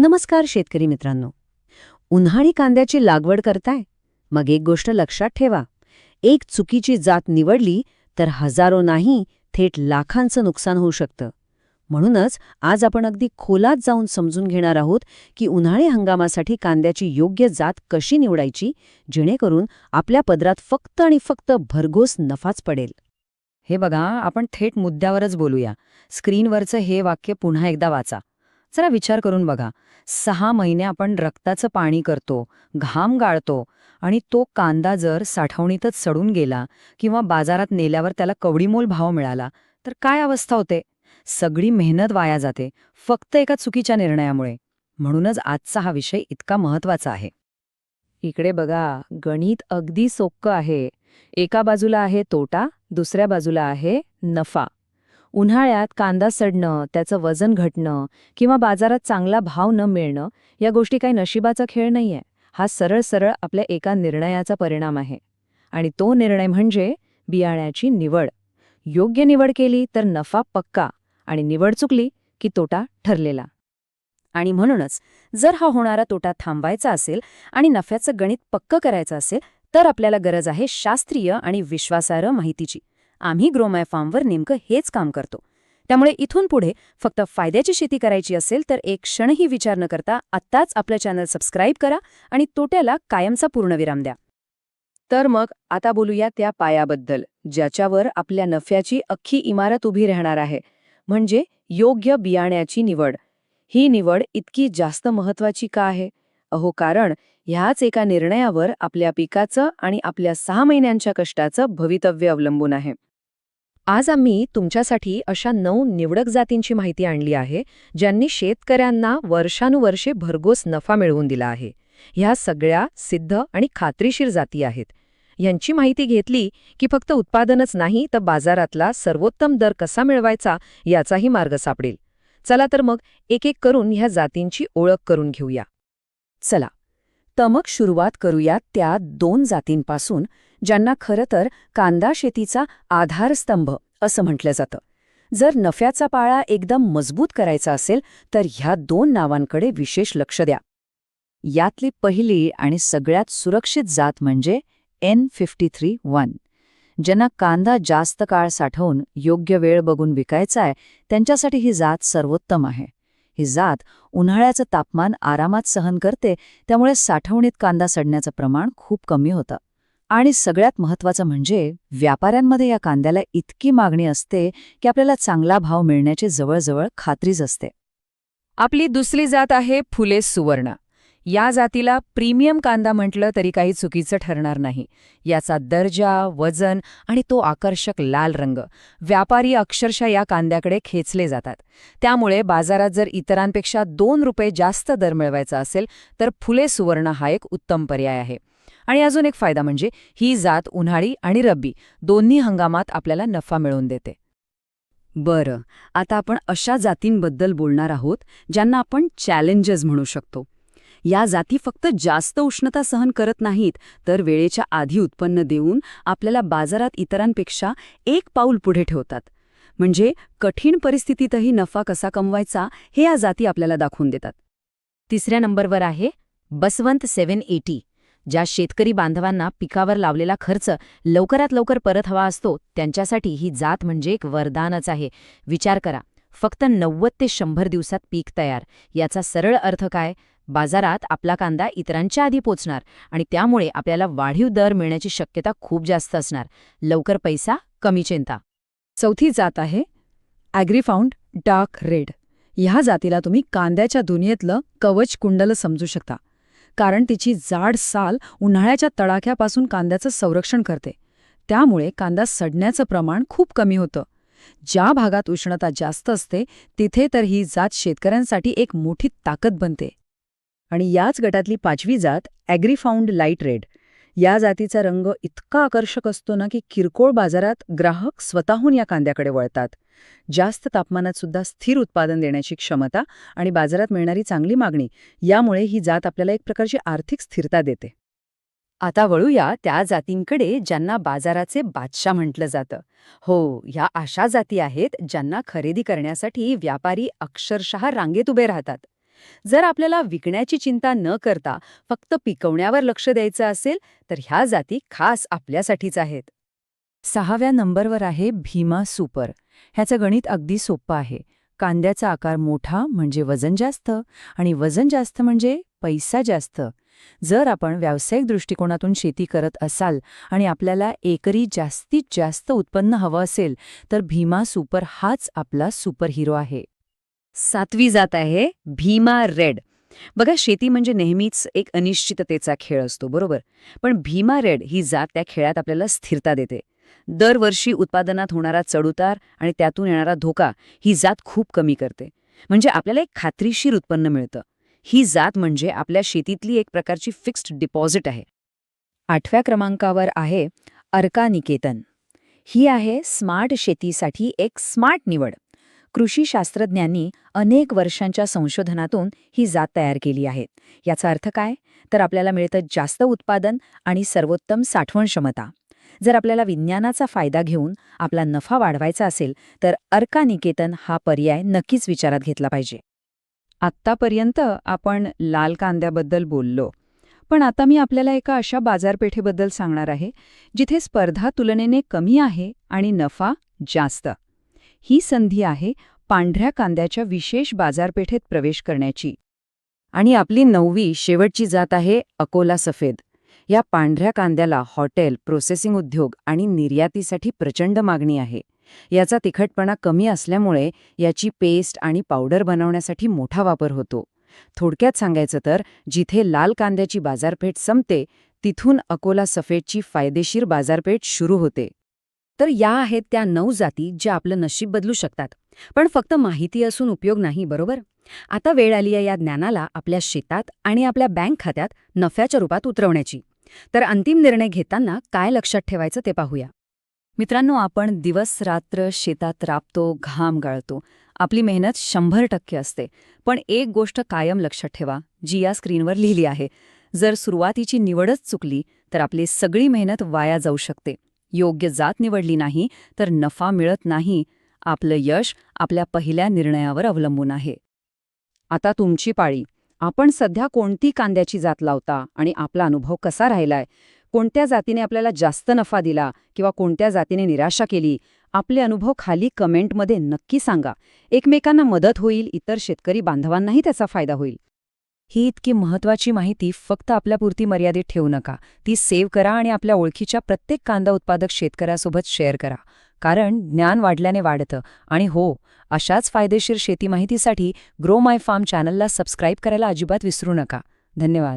नमस्कार शेतकरी मित्रांनो. उन्हाळी कांद्याची लागवड करताय? मग एक गोष्ट लक्षात ठेवा. एक चुकीची जात निवडली तर हजारो नाही थेट लाखांचं नुकसान होऊ शकतं. म्हणूनच आज आपण अगदी खोलात जाऊन समजून घेणार आहोत की उन्हाळी हंगामासाठी कांद्याची योग्य जात कशी निवडायची जेणेकरून आपल्या पदरात फक्त आणि फक्त भरघोस नफाच पडेल. हे बघा आपण थेट मुद्द्यावरच बोलूया. स्क्रीनवरचं हे वाक्य पुन्हा एकदा वाचा. जरा विचार करून बघा. सहा महिने आपण रक्ताचं पाणी करतो घाम गाळतो आणि तो कांदा जर साठवणीतच सडून गेला किंवा बाजारात नेल्यावर त्याला कवडीमोल भाव मिळाला तर काय अवस्था होते? सगळी मेहनत वाया जाते फक्त एका चुकीच्या निर्णयामुळे. म्हणूनच आजचा हा विषय इतका महत्त्वाचा आहे. इकडे बघा गणित अगदी सोक्क आहे. एका बाजूला आहे तोटा दुसऱ्या बाजूला आहे नफा. उन्हाळ्यात कांदा सडणं त्याचं वजन घटणं किंवा बाजारात चांगला भाव न मिळणं या गोष्टी काही नशिबाचा खेळ नाहीये. हा सरळ सरळ आपल्या एका निर्णयाचा परिणाम आहे. आणि तो निर्णय म्हणजे बियाण्याची निवड. योग्य निवड केली तर नफा पक्का आणि निवड चुकली की तोटा ठरलेला. आणि म्हणूनच जर हा होणारा तोटा थांबायचा असेल आणि नफ्याचं गणित पक्क करायचं असेल तर आपल्याला गरज आहे शास्त्रीय आणि विश्वासार्ह माहितीची. आम्ही ग्रोमाय फार्मवर नेमकं हेच काम करतो. त्यामुळे इथून पुढे फक्त फायद्याची शेती करायची असेल तर एक क्षणही विचार न करता आत्ताच आपलं चॅनल सबस्क्राईब करा आणि तोट्याला कायमचा पूर्णविराम द्या. तर मग आता बोलूया त्या पायाबद्दल ज्याच्यावर आपल्या नफ्याची अख्खी इमारत उभी राहणार आहे. म्हणजे योग्य बियाण्याची निवड. ही निवड इतकी जास्त महत्वाची का आहे? अहो कारण ह्याच एका निर्णयावर आपल्या पिकाचं आणि आपल्या सहा महिन्यांच्या कष्टाचं भवितव्य अवलंबून आहे. आज आम्ही तुमच्यासाठी अशा नऊ निवडक जातींची माहिती आणली आहे ज्यांनी शेतकऱ्यांना वर्षानुवर्षे भरघोस नफा मिळवून दिला आहे. ह्या सगळ्या सिद्ध आणि खात्रीशीर जाती आहेत. यांची माहिती घेतली की फक्त उत्पादनच नाही तर बाजारातला सर्वोत्तम दर कसा मिळवायचा याचाही मार्ग सापडेल. चला तर मग एक एक करून ह्या जातींची ओळख करून घेऊया. चला. तर मग सुरुवात करूयात त्या दोन जातींपासून ज्यांना खरं तर कांदा शेतीचा आधारस्तंभ असं म्हटलं जातं. जर नफ्याचा पाळा एकदम मजबूत करायचा असेल तर ह्या दोन नावांकडे विशेष लक्ष द्या. यातली पहिली आणि सगळ्यात सुरक्षित जात म्हणजे एन फिफ्टी थ्री वन. ज्यांना कांदा जास्त काळ साठवून योग्य वेळ बघून विकायचा आहे त्यांच्यासाठी ही जात सर्वोत्तम आहे. ही जात उन्हाळ्याचं तापमान आरामात सहन करते त्यामुळे साठवणीत कांदा सडण्याचं प्रमाण खूप कमी होतं. आणि सगळ्यात महत्त्वाचं म्हणजे व्यापाऱ्यांमध्ये या कांद्याला इतकी मागणी असते की आपल्याला चांगला भाव मिळण्याची जवळजवळ खात्रीच असते. आपली दुसरी जात आहे फुले सुवर्ण. या जातीला प्रीमियम कांदा म्हटलं तरी काही चुकीचं ठरणार नाही. याचा दर्जा वजन आणि तो आकर्षक लाल रंग व्यापारी अक्षरशः या कांद्याकडे खेचले जातात. त्यामुळे बाजारात जर इतरांपेक्षा दोन रुपये जास्त दर मिळवायचा असेल तर फुले सुवर्ण हा एक उत्तम पर्याय आहे. आणि अजून एक फायदा म्हणजे ही जात उन्हाळी आणि रब्बी दोन्ही हंगामात आपल्याला नफा मिळवून देते. बरं आता आपण अशा जातींबद्दल बोलणार आहोत ज्यांना आपण चॅलेंजेस म्हणू शकतो. या जाती फक्त जास्त उष्णता सहन करत नाहीत तर वेळेच्या आधी उत्पन्न देऊन आपल्याला बाजारात इतरांपेक्षा एक पाऊल पुढे ठेवतात. म्हणजे कठीण परिस्थितीतही नफा कसा कमवायचा हे या जाती आपल्याला दाखवून देतात. तिसऱ्या नंबरवर आहे बसवंत सेव्हन एटी ज्या शेतकरी बांधवांना पिकावर लावलेला खर्च लवकरात लवकर परत हवा असतो त्यांच्यासाठी ही जात म्हणजे एक वरदानच आहे. विचार करा फक्त नव्वद ते शंभर दिवसात पीक तयार याचा सरळ अर्थ काय? बाजारात आपला कांदा इतरांच्या आधी पोचणार आणि त्यामुळे आपल्याला वाढीव दर मिळण्याची शक्यता खूप जास्त असणार. लवकर पैसा कमी चिंता. चौथी जात आहे ॲग्रीफाऊंड डार्क रेड. ह्या जातीला तुम्ही कांद्याच्या दुनियेतलं कवच कुंडल समजू शकता कारण तिची जाड साल उन्हाळ्याच्या तडाख्यापासून कांद्याचं संरक्षण करते. त्यामुळे कांदा सडण्याचं प्रमाण खूप कमी होतं. ज्या भागात उष्णता जास्त असते तिथे तर ही जात शेतकऱ्यांसाठी एक मोठी ताकद बनते. आणि याच गटातली पाचवी जात ॲग्रीफाऊंड लाइट रेड. या जातीचा रंग इतका आकर्षक असतो ना की किरकोळ बाजारात ग्राहक स्वतःहून या कांद्याकडे वळतात. जास्त तापमानात सुद्धा स्थिर उत्पादन देण्याची क्षमता आणि बाजारात मिळणारी चांगली मागणी यामुळे ही जात आपल्याला एक प्रकारची आर्थिक स्थिरता देते. आता वळूया त्या जातींकडे ज्यांना बाजाराचे बादशाह म्हटलं जातं. हो ह्या अशा जाती आहेत ज्यांना खरेदी करण्यासाठी व्यापारी अक्षरशः रांगेत उभे राहतात. जर आपल्याला विकण्याची चिंता न करता फक्त पिकवण्यावर लक्ष द्यायचं असेल तर ह्या जाती खास आपल्यासाठीच आहेत. सहाव्या नंबरवर आहे भीमा सुपर. ह्याचं गणित अगदी सोपं आहे. कांद्याचा आकार मोठा म्हणजे वजन जास्त आणि वजन जास्त म्हणजे पैसा जास्त. जर आपण व्यावसायिक दृष्टिकोनातून शेती करत असाल आणि आपल्याला एकरी जास्तीत जास्त उत्पन्न हवं असेल तर भीमा सुपर हाच आपला सुपर हिरो आहे. सातवी जात आहे भीमा रेड. बघा शेती म्हणजे नेहमीच एक अनिश्चिततेचा खेळ असतो बरोबर? पण भीमा रेड ही जात त्या खेळात आपल्याला स्थिरता देते. दरवर्षी उत्पादनात होणारा चढउतार आणि त्यातून येणारा धोका ही जात खूप कमी करते. म्हणजे आपल्याला एक खात्रीशीर उत्पन्न मिळतं. ही जात म्हणजे आपल्या शेतीतली एक प्रकारची फिक्स्ड डिपॉझिट आहे. आठव्या क्रमांकावर आहे अर्का निकेतन ही आहे स्मार्ट शेतीसाठी एक स्मार्ट निवड. कृषी शास्त्रज्ञांनी अनेक वर्षांच्या संशोधनातून ही जात तयार केली आहे. याचा अर्थ काय? तर आपल्याला मिळतं जास्त उत्पादन आणि सर्वोत्तम साठवण क्षमता. जर आपल्याला विज्ञानाचा फायदा घेऊन आपला नफा वाढवायचा असेल तर अर्कानिकेतन हा पर्याय नक्कीच विचारात घेतला पाहिजे. आत्तापर्यंत आपण लाल कांद्याबद्दल बोललो. पण आता मी आपल्याला एका अशा बाजारपेठेबद्दल सांगणार आहे जिथे स्पर्धा तुलनेने कमी आहे आणि नफा जास्त. ही संधी आहे पांढऱ्या कांद्याच्या विशेष बाजारपेठेत प्रवेश करण्याची. आणि आपली नववी शेवटची जात आहे अकोला सफेद. या पांढऱ्या कांद्याला हॉटेल प्रोसेसिंग उद्योग आणि निर्यातीसाठी प्रचंड मागणी आहे. याचा तिखटपणा कमी असल्यामुळे याची पेस्ट आणि पावडर बनवण्यासाठी मोठा वापर होतो. थोडक्यात सांगायचं तर जिथे लाल कांद्याची बाजारपेठ संपते तिथून अकोला सफेदची फायदेशीर बाजारपेठ सुरू होते. तर या आहेत त्या नऊ जाती ज्या आपलं नशीब बदलू शकतात. पण फक्त माहिती असून उपयोग नाही बरोबर? आता वेळ आली आहे या ज्ञानाला आपल्या शेतात आणि आपल्या बँक खात्यात नफ्याच्या रूपात उतरवण्याची. तर अंतिम निर्णय घेताना काय लक्षात ठेवायचं ते पाहूया. मित्रांनो आपण दिवस रात्र शेतात राबतो घाम गाळतो. आपली मेहनत शंभर टक्के असते. पण एक गोष्ट कायम लक्षात ठेवा जी या स्क्रीनवर लिहिली आहे. जर सुरुवातीची निवडच चुकली तर आपली सगळी मेहनत वाया जाऊ शकते. योग्य जात निवडली नाही तर नफा मिळत नाही. आपलं यश आपल्या पहिल्या निर्णयावर अवलंबून आहे. आता तुमची पाळी. आपण सध्या कोणती कांद्याची जात लावता आणि आपला अनुभव कसा राहिलाय? कोणत्या जातीने आपल्याला जास्त नफा दिला किंवा कोणत्या जातीने निराशा केली? आपले अनुभव खाली कमेंटमध्ये नक्की सांगा. एकमेकांना मदत होईल इतर शेतकरी बांधवांनाही त्याचा फायदा होईल. ही इतकी महत्वाची माहिती फक्त आपल्यापुरती मर्यादित ठेवू नका. ती सेव्ह करा आणि आपल्या ओळखीच्या प्रत्येक कांदा उत्पादक शेतकऱ्यासोबत शेअर करा. कारण ज्ञान वाढल्याने वाढतं. आणि हो अशाच फायदेशीर शेती माहितीसाठी ग्रो माय फार्म चॅनलला सबस्क्राईब करायला अजिबात विसरू नका. धन्यवाद.